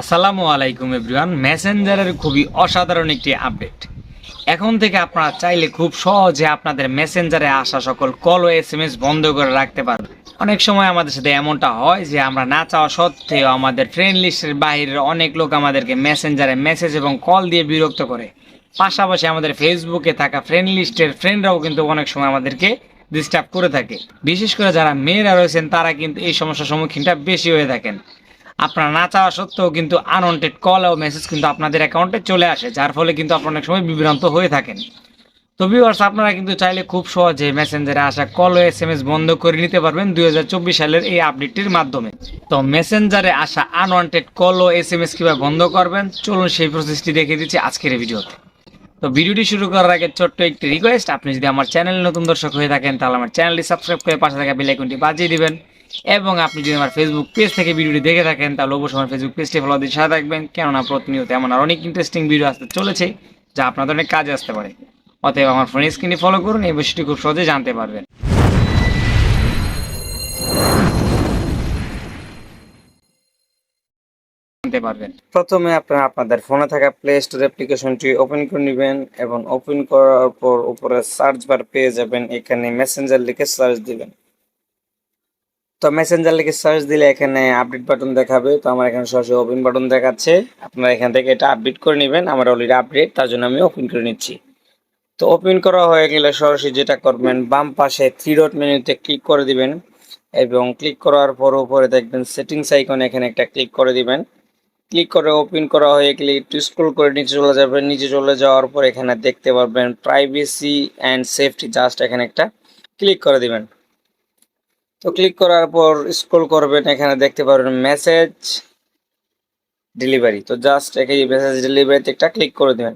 আসসালামু আলাইকুম এভরিওয়ান। মেসেঞ্জারের খুবই অসাধারণ একটি আপডেট। এখন থেকে আপনারা চাইলে খুব সহজে আপনাদের মেসেঞ্জারে আসা সকল কল ও এস এম এস বন্ধ করে রাখতে পারবেন। অনেক সময় আমাদের সাথে এমনটা হয় যে আমরা না চাওয়া সত্ত্বেও আমাদের ফ্রেন্ড লিস্টের বাইরের অনেক লোক আমাদেরকে মেসেঞ্জারে মেসেজ এবং কল দিয়ে বিরক্ত করে। পাশাপাশি আমাদের ফেসবুকে থাকা ফ্রেন্ড লিস্টের ফ্রেন্ডরাও কিন্তু অনেক সময় আমাদেরকে ডিস্টার্ব করে থাকে। বিশেষ করে যারা মেয়েরা রয়েছেন, তারা কিন্তু এই সমস্যার সম্মুখীনটা বেশি হয়ে থাকেন। আপনারা না চাওয়া সত্ত্বেও কিন্তু আনওয়ান্টেড কল ও মেসেজ কিন্তু আপনাদের অ্যাকাউন্টে চলে আসে, যার ফলে কিন্তু আপনারা অনেক সময় বিভ্রান্ত হয়ে থাকেন। তো ভিউয়ার্স আপনারা কিন্তু চাইলে খুব সহজে মেসেঞ্জারে আসা কল ও এস এম এস বন্ধ করে নিতে পারবেন দু হাজার চব্বিশ সালের এই আপডেটটির মাধ্যমে। তো মেসেঞ্জারে আসা আনওয়ান্টেড কল ও এস এম এস কীভাবে বন্ধ করবেন? চলুন সেই প্রসেসটি দেখে দিচ্ছি আজকের ভিডিওতে। তো ভিডিওটি শুরু করার আগে ছোট্ট একটি রিকোয়েস্ট আপনি যদি আমার চ্যানেল নতুন দর্শক হয়ে থাকেন, তাহলে আমার চ্যানেলটি সাবস্ক্রাইব করে পাশে থাকা বেল আইকনটি বাজিয়ে দিবেন। এবং আপনি যদি আমার ফেসবুক পেজ থেকে ভিডিওটি দেখে থাকেন, তাহলে অবশ্যই আমার ফেসবুক পেজটি ফলো দিয়ে সাথে থাকবেন। কেননা প্রতিনিয়ত এমন আর অনেক ইন্টারেস্টিং ভিডিও আসতে চলেছে, যা আপনাদের অনেক কাজে আসতে পারে। অতএব আমার ফোন স্ক্রিনে ফলো করুন, এই বিষয়টি খুব সহজে জানতে পারবেন। জানতে পারবেন। প্রথমে আপনারা আপনাদের ফোনে থাকা প্লে স্টোর অ্যাপ্লিকেশনটি ওপেন করে নেবেন এবং ওপেন করার পর উপরে সার্চ বার পেয়ে যাবেন। এখানে মেসেঞ্জার লিখে সার্চ দিবেন। তো মেসেঞ্জার লিখে সার্চ দিলে এখানে আপডেট বাটন দেখাবে। তো আমার এখানে সরাসরি ওপেন বাটন দেখাচ্ছে। আপনারা এখান থেকে এটা আপডেট করে নেবেন। আমার অলরেডি আপডেট তার জন্য আমি ওপেন করে নিচ্ছি। তো ওপেন করা হয়ে গেলে সরাসরি যেটা করবেন, বাম পাশে থ্রি ডট মেনুতে ক্লিক করে দিবেন এবং ক্লিক করার পর উপরে দেখবেন সেটিংস আইকন এখানে একটা ক্লিক করে দিবেন। ক্লিক করে ওপেন করা হয়ে গেলে একটু স্ক্রল করে নিচে চলে যাবেন। নিচে চলে যাওয়ার পর এখানে দেখতে পারবেন প্রাইভেসি অ্যান্ড সেফটি জাস্ট এখানে একটা ক্লিক করে দিবেন। তো ক্লিক করার পর স্ক্রল করবেন, এখানে দেখতে পারবেন মেসেজ ডেলিভারি তো জাস্ট এখানে মেসেজ ডেলিভারিতে একটা ক্লিক করে দেবেন।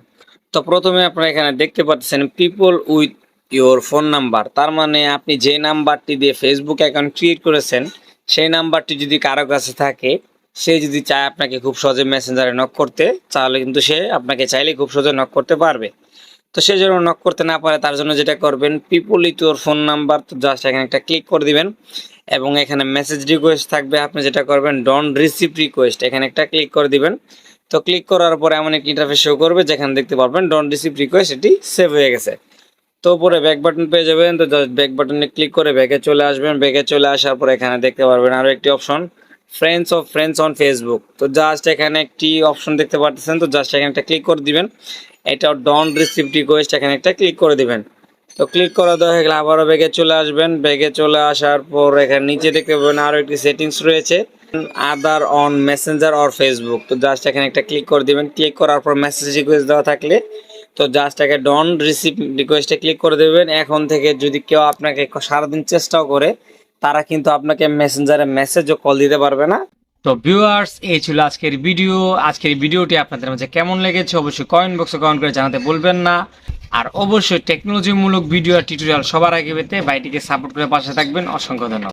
তো প্রথমে আপনারা এখানে দেখতে পাচ্ছেন people with your phone number তার মানে আপনি যে নাম্বারটি দিয়ে ফেসবুক অ্যাকাউন্ট ক্রিয়েট করেছেন, সেই নাম্বারটি যদি কারও কাছে থাকে, সে যদি চায় আপনাকে খুব সহজে মেসেঞ্জারে নক করতে, তাহলে কিন্তু সে আপনাকে চাইলে খুব সহজে নক করতে পারবে। তো সে যেন নক করতে না পারে, তার জন্য যেটা করবেন people with your phone number তো জাস্ট এখানে একটা ক্লিক করে দিবেন এবং এখানে মেসেজ রিকোয়েস্ট থাকবে। আপনি যেটা করবেন ডন রিসিভ রিকোয়েস্ট এখানে একটা ক্লিক করে দিবেন। তো ক্লিক করার পরে এমন একটি ইন্টারফেস শো করবে, যেখানে দেখতে পারবেন ডন রিসিভ রিকোয়েস্ট এটি সেভ হয়ে গেছে। তো উপরে ব্যাক বাটন পেয়ে যাবেন, তো জাস্ট ব্যাক বাটনে ক্লিক করে ব্যাকে চলে আসবেন। ব্যাকে চলে আসার পর এখানে দেখতে পারবেন আরও একটি option friends of friends on Facebook তো জাস্ট এখানে একটি অপশন দেখতে পাচ্ছেন তো জাস্ট এখানে একটা ক্লিক করে দিবেন। এটা ডন রিসিভ রিকোয়েস্ট এখানে একটা ক্লিক করে দিবেন। তো ক্লিক করা দেওয়া হয়ে গেলে আবারও ব্যাগে চলে আসবেন। ব্যাগে চলে আসার পর এখানে নিচে দেখতে পাবেন আরও একটি সেটিংস রয়েছে। Other on messenger or Facebook তো জাস্ট এখানে একটা ক্লিক করে দিবেন। ক্লিক করার পর মেসেজ রিকোয়েস্ট দেওয়া থাকলে তো জাস্ট একে ডন রিসিভ রিকোয়েস্টে ক্লিক করে দেবেন। এখন থেকে যদি কেউ আপনাকে সারাদিন চেষ্টাও করে, তারা কিন্তু আপনাকে মেসেঞ্জারে মেসেজও কল দিতে পারবে না। তো ভিউয়ার্স এই ছিল আজকের ভিডিও আজকের ভিডিওটি আপনাদের মাঝে কেমন লেগেছে অবশ্যই কমেন্ট বক্সে কমেন্ট করে জানাতে বলবেন না। আর অবশ্যই টেকনোলজিমূলক ভিডিও আর টিউটোরিয়াল সবার আগে পেতে বাইটিকে সাপোর্ট করে পাশে থাকবেন। অসংখ্য ধন্যবাদ।